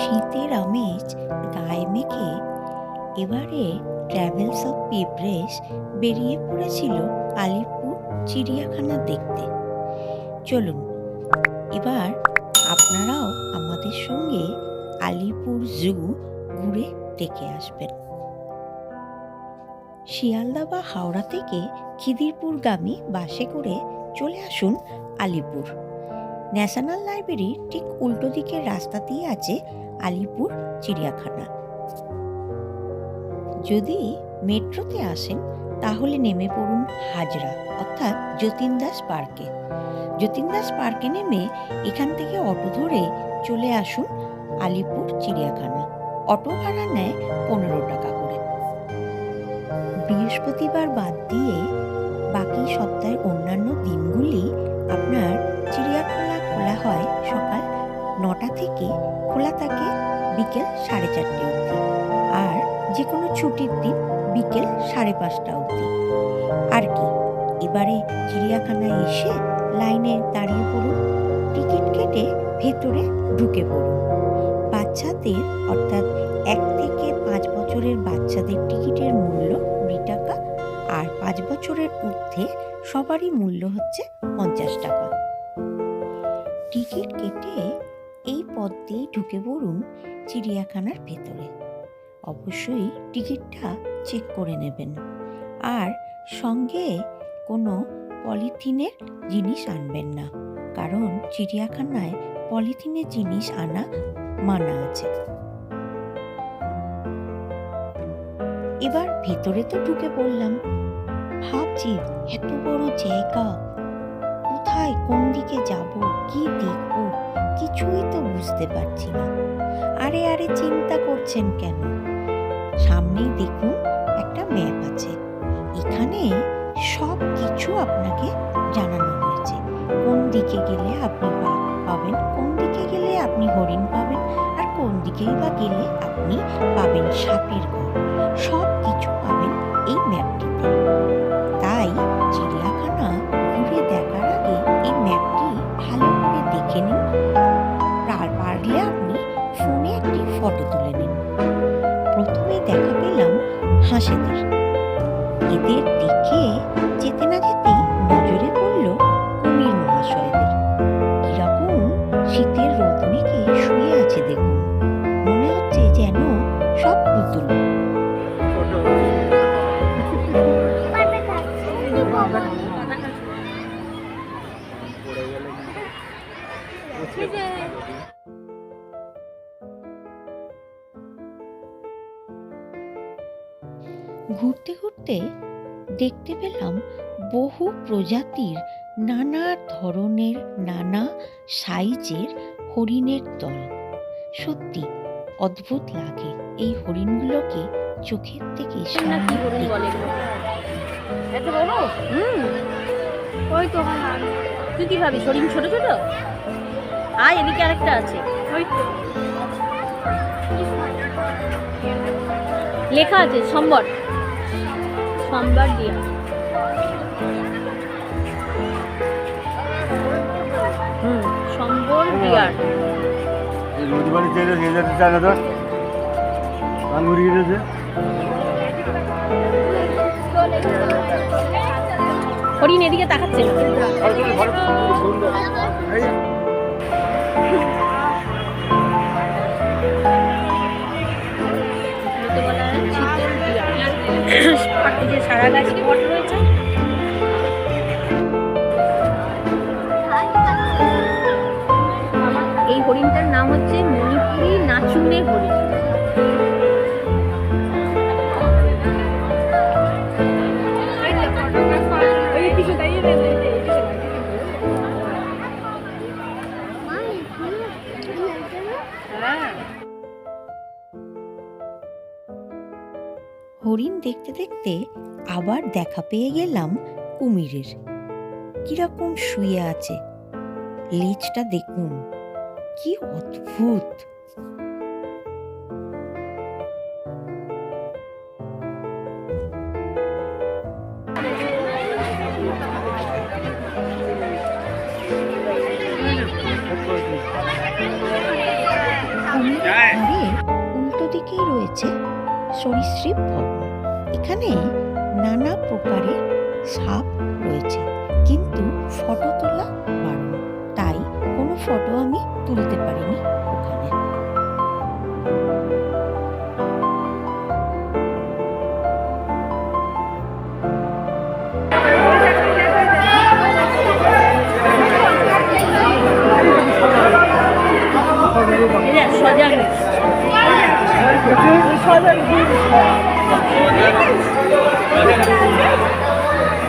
শীতের আমেজ গায়ে মেখে এবারে ট্রাভেলস অফ পিপ্রেস বেরিয়ে পড়েছিল আলিপুর চিড়িয়াখানা দেখতে। চলুন, এবার আপনারাও আমাদের সঙ্গে আলিপুর জু ঘুরে দেখে আসবেন। শিয়ালদা বা হাওড়া থেকে খিদিরপুরগামী বাসে করে চলে আসুন আলিপুর। ন্যাশনাল লাইব্রেরির ঠিক উল্টো দিকের রাস্তাতেই আছে আলিপুর চিড়িয়াখানা। যদি মেট্রোতে আসেন, তাহলে নেমে পড়ুন হাজরা, অর্থাৎ যতীন দাস পার্কে। যতীন দাস পার্কে নেমে এখান থেকে অটো ধরে চলে আসুন আলিপুর চিড়িয়াখানা। অটো ভাড়া নেয় পনেরো টাকা করে। বৃহস্পতিবার বাদ দিয়ে বাকি সপ্তাহের অন্যান্য দিনগুলি আপনার চিড়িয়াখানা খোলা হয় সকাল নটা থেকে খোলা থাকে বিকেল সাড়ে চারটে অবধি। আর যে কোনো ছুটির দিন বিকেল সাড়ে পাঁচটা অবধি। আর কি, এবারে চিড়িয়াখানায় এসে লাইনে দাঁড়িয়ে পড়ুন, টিকিট কেটে ভেতরে ঢুকে পড়ুন। বাচ্চাদের, অর্থাৎ এক থেকে পাঁচ বছরের বাচ্চাদের টিকিটের মূল্য কুড়ি টাকা, আর পাঁচ বছরের ঊর্ধ্বে সবারই মূল্য হচ্ছে পঞ্চাশ টাকা। টিকিট কেটে এই পথ দিয়ে ঢুকে পড়ুন চিড়িয়াখানার ভেতরে। অবশ্যই টিকিটটা চেক করে নেবেন। আর সঙ্গে কোনো পলিথিনের জিনিস আনবেন না, কারণ চিড়িয়াখানায় পলিথিনের জিনিস আনা মানা আছে। এবার ভেতরে তো ঢুকে পড়লাম। ভাবছি এত বড় জায়গা কোন দিকে যাব, কি দেখব, কিছুই তো বুঝতে পারছি না। আরে আরে চিন্তা করছেন কেন? সামনেই দেখুন একটা ম্যাপ আছে। এখানে সব কিছু আপনাকে জানানো হয়েছে। কোন দিকে গেলে আপনি পাবেন, কোন দিকে গেলে আপনি হরিণ পাবেন, আর কোন দিকেই বা গেলে আপনি পাবেন সাপের ঘর। সব কিছু পাবেন এই ম্যাপটিতে। হাঁসেদের এদের দেখে যেতে ঘুরতে দেখতে পেলাম বহু প্রজাতির নানা ধরনের নানা সাইজের হরিণের দল। সত্যি অদ্ভুত লাগে এই হরিণগুলোকে চোখের থেকে ওই তো তুই কি ভাবিস হরিণ ছোট ছোট? আয় এদিকে আরেকটা আছে। ওই তো। লেখা আছে সম্বর। সম্বর দিয়া। হুম সম্বর ডিয়ার এই চেয়ে যে যেতে চায় না তো কান গেছে হরিণ এদিকে তাকাচ্ছে সারা গাছ পট আবার দেখা পেয়ে গেলাম কুমিরের। কীরকম শুয়ে আছে? লেজটা দেখুন, কি অদ্ভুত! রয়েছে সরীসৃপ ভবন। এখানে নানা প্রকারের সাপ রয়েছে। কিন্তু ফটো তোলা বারণ। তাই কোনো ফটো আমি তুলতে পারিনি ওখানে। এটা সজাগ এই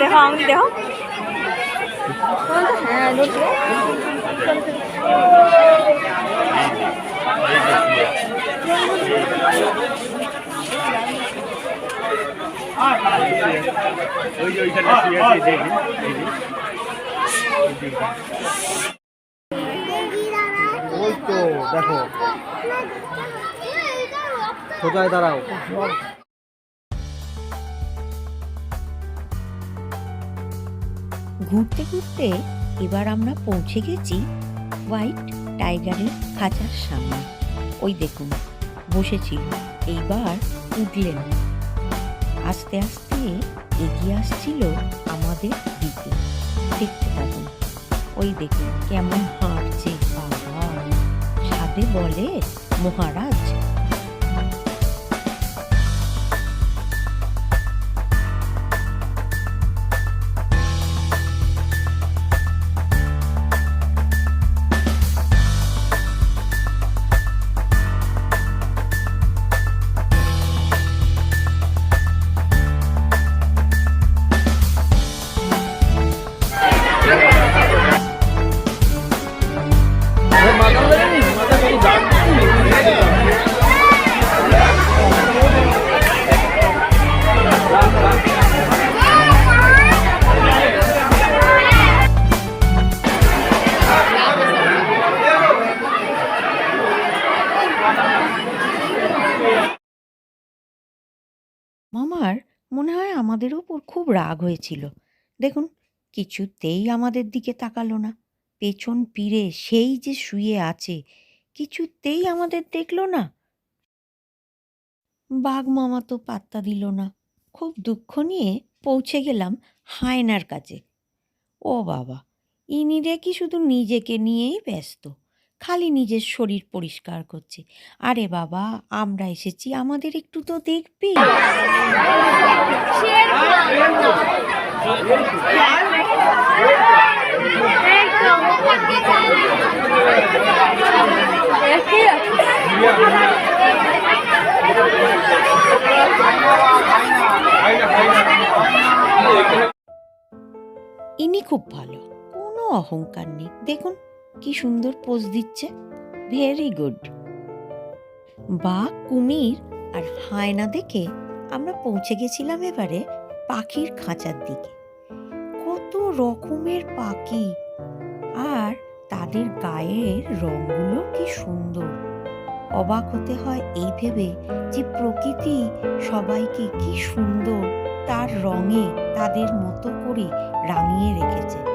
দেখো আঙুলি দেখো হ্যাঁ ওই যে ওইখানে শুয়ে আছে, দেখি, দেখি। ওই তো দেখো সোজায় দাঁড়াও ঘুরতে ঘুরতে এবার আমরা পৌঁছে গেছি হোয়াইট টাইগারের খাঁচার সামনে। ওই দেখুন, বসেছিল, এইবার উঠলেন। আস্তে আস্তে এগিয়ে আসছিল আমাদের দিকে। দেখতে থাকুন, ওই দেখুন কেমন হাঁটছে। বাবা সাথে বলে, মহারাজ আমাদের ওপর খুব রাগ হয়েছিল। দেখুন, কিছুতেই আমাদের দিকে তাকালো না। পেছন ফিরে সেই যে শুয়ে আছে, কিছুতেই আমাদের দেখল না। বাঘ মামা তো পাত্তা দিল না। খুব দুঃখ নিয়ে পৌঁছে গেলাম হায়নার কাছে। ও বাবা, ইনি দেখি শুধু নিজেকে নিয়েই ব্যস্ত। খালি নিজের শরীর পরিষ্কার করছে। আরে বাবা, আমরা এসেছি, আমাদের একটু তো দেখবি। ইনি খুব ভালো, কোনো অহংকার নেই। দেখুন কি সুন্দর পোজ দিচ্ছে। ভেরি গুড বাঘ কুমির আর হায়না দেখে আমরা পৌঁছে গেছিলাম এবারে পাখির খাঁচার দিকে। কত রকমের পাখি। আর তাদের গায়ের রঙগুলো কি সুন্দর। অবাক হতে হয় এই ভেবে যে প্রকৃতি সবাইকে কি সুন্দর তার রঙে তাদের মতো করে রাঙিয়ে রেখেছে।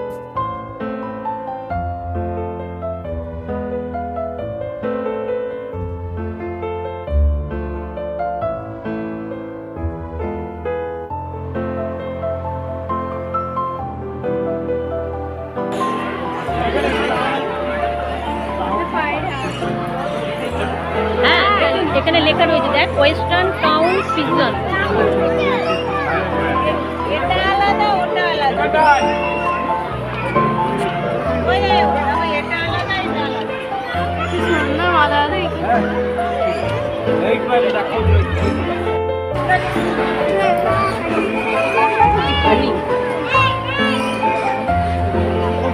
সুন্দর মাথা দেখি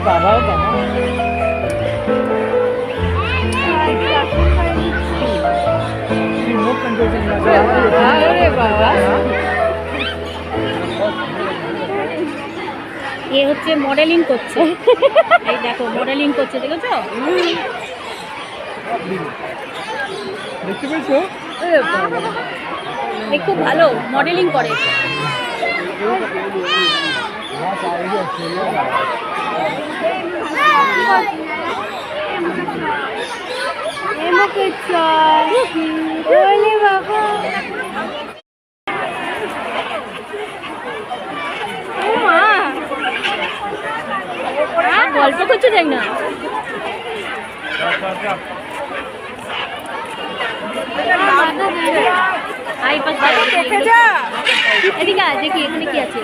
বাবা বাবা এ হচ্ছে মডেলিং করছে। এই দেখো মডেলিং করছে দেখেছ? দেখতে পেয়েছ? এ খুব ভালো মডেলিং করে। গল্প করছে দেখ না। এদিকে দেখি এখানে কি আছে।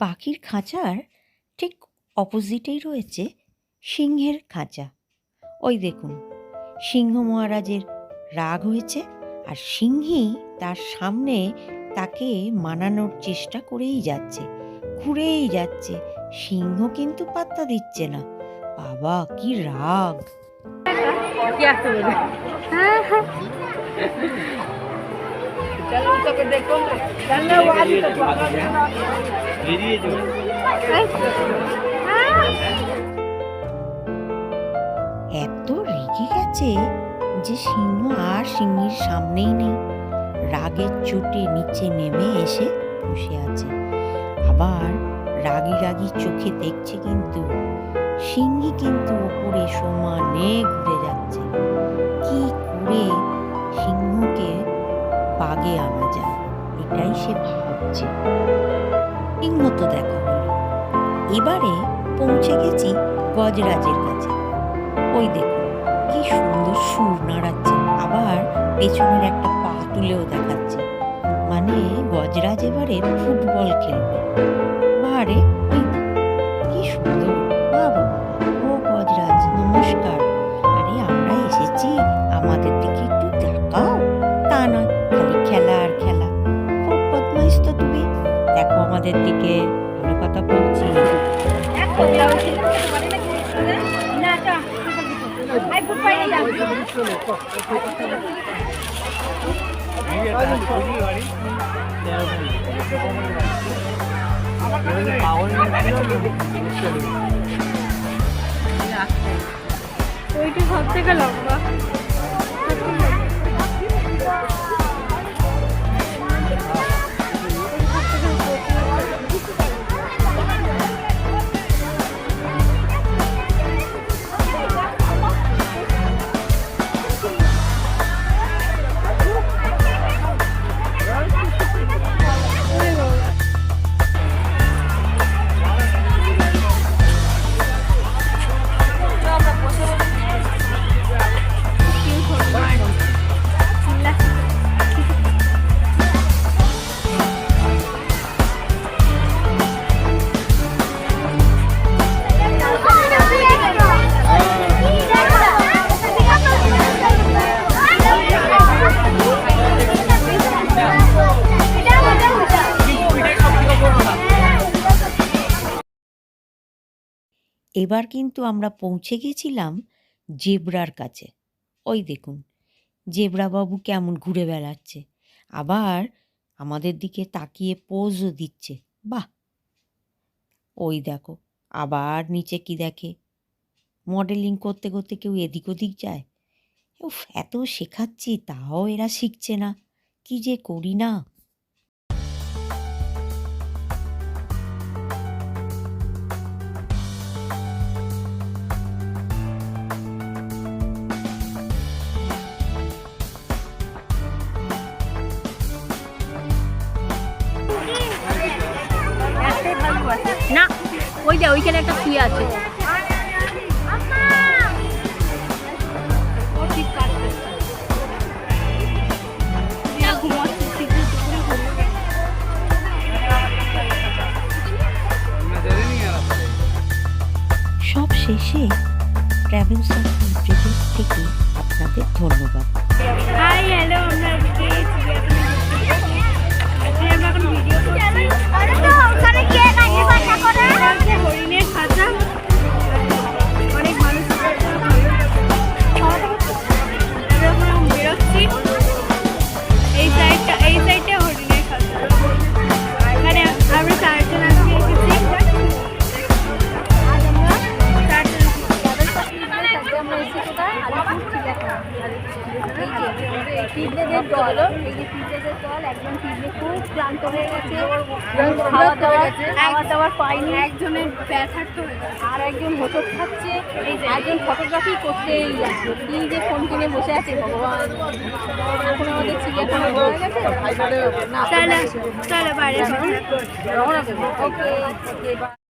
পাখির খাঁচার ঠিক অপোজিটেই রয়েছে সিংহের খাঁচা। ওই দেখুন সিংহ মহারাজের রাগ হয়েছে আর সিংহী তার সামনে তাকে মানানোর চেষ্টা করেই যাচ্ছে ঘুরেই যাচ্ছে। সিংহ কিন্তু পাত্তা দিচ্ছে না। বাবা কি রাগ! হ্যাঁ, হ্যাঁ। বেরিয়ে এত রেগে গেছে যে সিংহ আর সিংহীর সামনেই নেই। রাগের চোটে নিচে নেমে এসে বসে আছে। আবার রাগি রাগি চোখে দেখছে কিন্তু সিংহী কিন্তু ওপরে সমানে ঘুরে যাচ্ছে। কি করে সিংহকে বাগে আনা যায়? এটাই সে ভাবছে। সিংহ তো দেখা হলো এবারে পৌঁছে গেছি গজরাজের কাছে। ওই দেখুন, কি সুন্দর সুর নাড়াচ্ছে। আবার পেছনের একটা পা তুলেও দেখাচ্ছে। মানে গজরাজ এবারে ফুটবল খেলবে। বারে কি সুন্দর। বাবা, ও গজরাজ, নমস্কার। আরে আমরা এসেছি, আমাদের দিকে একটু দেখাও তা খালি খেলা আর খেলা। খুব বদমাইশ তো তুমি। দেখো আমাদের দিকে। ওইটা সব থেকে লম্বা। এবার কিন্তু আমরা পৌঁছে গেছিলাম জেব্রার কাছে। ওই দেখুন জেব্রা বাবু কেমন ঘুরে বেড়াচ্ছে। আবার আমাদের দিকে তাকিয়ে পোজও দিচ্ছে। বাহ! ওই দেখো, আবার নিচে কি দেখে? মডেলিং করতে করতে কেউ এদিক ওদিক যায়? উফ, এত শেখাচ্ছি, তাও এরা শিখছে না। কি যে করি না। ওইখানে একটা শুয়ে আছে। সব শেষে ট্রাভেলস অফ থেকে আপনাদের ধন্যবাদ হাই হ্যালো আমরা হচ্ছে হরিণের খাঁচা পাইনি। একজনের ব্যথার তো আর একজন হোটেল খাচ্ছে এই যে একজন ফটোগ্রাফি করতেই কি যে ফোন কিনে বসে আছে ভগবান। এখন আমাদের চিড়িয়াখানা হয়ে গেছে? তাহলে তাহলে বাইরে রওনা দেবো ওকে ওকে